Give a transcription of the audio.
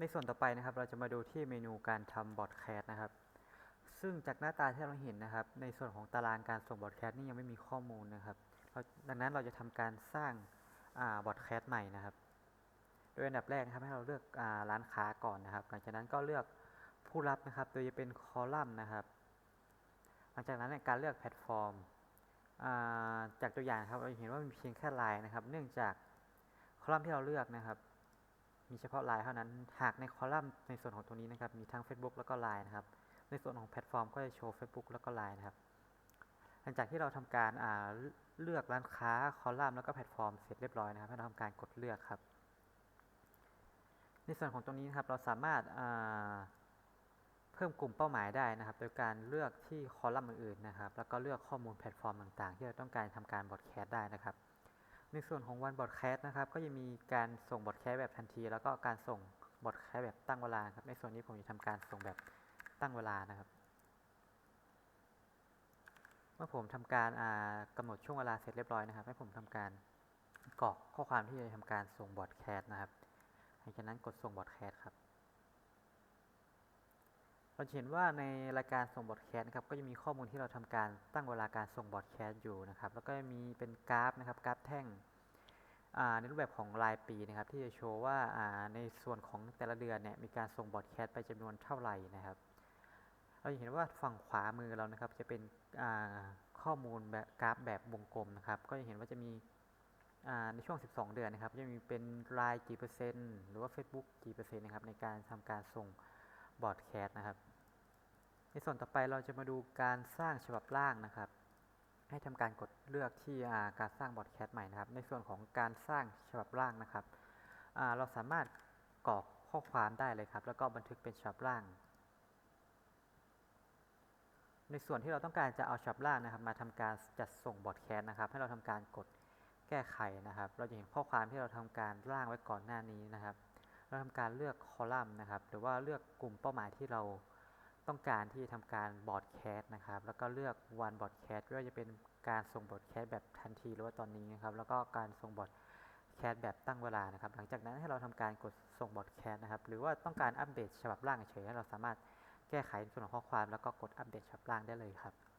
ในส่วนต่อไปนะครับ เราจะมาดูที่เมนูการทำบอร์ดแคสนะครับ ซึ่งจากหน้าตาที่เราเห็นนะครับ ในส่วนของตารางการส่งบอร์ดแคสนี่ยังไม่มีข้อมูลนะครับดังนั้นเราจะทำการสร้างบอร์ดแคสใหม่นะครับ โดยอันดับแรกนะครับให้เราเลือกอร้านค้าก่อนนะครับ หลังจากนั้นก็เลือกผู้รับนะครับ โดยจะเป็นคอลัมน์นะครับ หลังจากนั้นในการเลือกแพลตฟอร์ม จากตัวอย่างครับเราเห็นว่ามีเพียงแค่ไลน์นะครับ เนื่องจากคอลัมน์ที่เราเลือกนะครับ มีเฉพาะไลน์เท่านั้น หากในคอลัมน์ในส่วนของตัวนี้นะครับ มีทั้ง Facebook แล้วก็ Line นะครับ ในส่วนของแพลตฟอร์มก็จะโชว์ Facebook แล้วก็ Line นะครับ หลังจากที่เราทำการเลือกร้านค้าคอลัมน์แล้วก็แพลตฟอร์มเสร็จเรียบร้อยนะครับให้เราทำการกดเลือกครับ ในส่วนของตรงนี้นะครับเราสามารถาเพิ่มกลุ่มเป้าหมายได้นะครับ โดยการเลือกที่คอลัมน์อื่นๆนะครับ แล้วก็เลือกข้อมูลแพลตฟอร์มต่างๆ ที่เราต้องการทำการบอดแคสต์ได้นะครับ ในส่วนของวันบอดแคสต์นะครับก็จะมีการส่งบอดแคสต์แบบทันที แล้วก็การส่งบอดแคสต์แบบตั้งเวลาครับในส่วนนี้ผมจะทำการส่งแบบตั้งเวลานะครับ เมื่อผมทำการกำหนดช่วงเวลาเสร็จเรียบร้อยนะครับ ให้ผมทำการกรอกข้อความที่จะทำการส่งบอดแคสต์นะครับหลังจากนั้นกดส่งบอดแคสต์ครับ เราเห็นว่าในรายการส่งบอดแคสต์นะครับก็จะมีข้อมูลที่เราทำการตั้งเวลาการส่งบอดแคสต์อยู่นะครับ แล้วก็มีเป็นกราฟนะครับกราฟแท่งในรูปแบบของรายปีนะครับที่จะโชว์ว่าในส่วนของแต่ละเดือนเนี่ยมีการส่งบอดแคสต์ไปจำนวนเท่าไหร่นะครับ เราเห็นว่าฝั่งขวามือเรานะครับจะเป็นข้อมูลแบบกราฟแบบวงกลมนะครับ ก็จะเห็นว่าจะมีในช่วง 12 เดือนนะครับจะมีเป็นรายกี่เปอร์เซ็นต์หรือว่า Facebook กี่เปอร์เซ็นต์นะครับในการทำการส่ง บอร์ดแคสต์นะครับ ในส่วนต่อไปเราจะมาดูการสร้างฉบับร่างนะครับ ให้ทำการกดเลือกที่การสร้างบอร์ดแคสต์ใหม่นะครับ ในส่วนของการสร้างฉบับร่างนะครับ เราสามารถกรอกข้อความได้เลยครับ แล้วก็บันทึกเป็นฉบับร่าง ในส่วนที่เราต้องการจะเอาฉบับร่างนะครับ มาทำการจัดส่งบอร์ดแคสต์นะครับ ให้เราทำการกดแก้ไขนะครับ เราจะเห็นข้อความที่เราทำการร่างไว้ก่อนหน้านี้นะครับ เราทำการเลือกคอลัมน์นะครับ หรือว่าเลือกกลุ่มเป้าหมายที่เราต้องการที่ทำการบอร์ดแคสต์นะครับ แล้วก็เลือกวันบอร์ดแคสต์ว่าจะเป็นการส่งบอร์ดแคสต์แบบทันทีหรือว่าตอนนี้นะครับ แล้วก็การส่งบอร์ดแคสต์แบบตั้งเวลานะครับ หลังจากนั้นให้เราทำการกดส่งบอร์ดแคสต์นะครับ หรือว่าต้องการอัปเดตฉบับร่างเฉยให้เราสามารถแก้ไขส่วนของข้อความแล้วก็กดอัปเดตฉบับร่างได้เลยครับ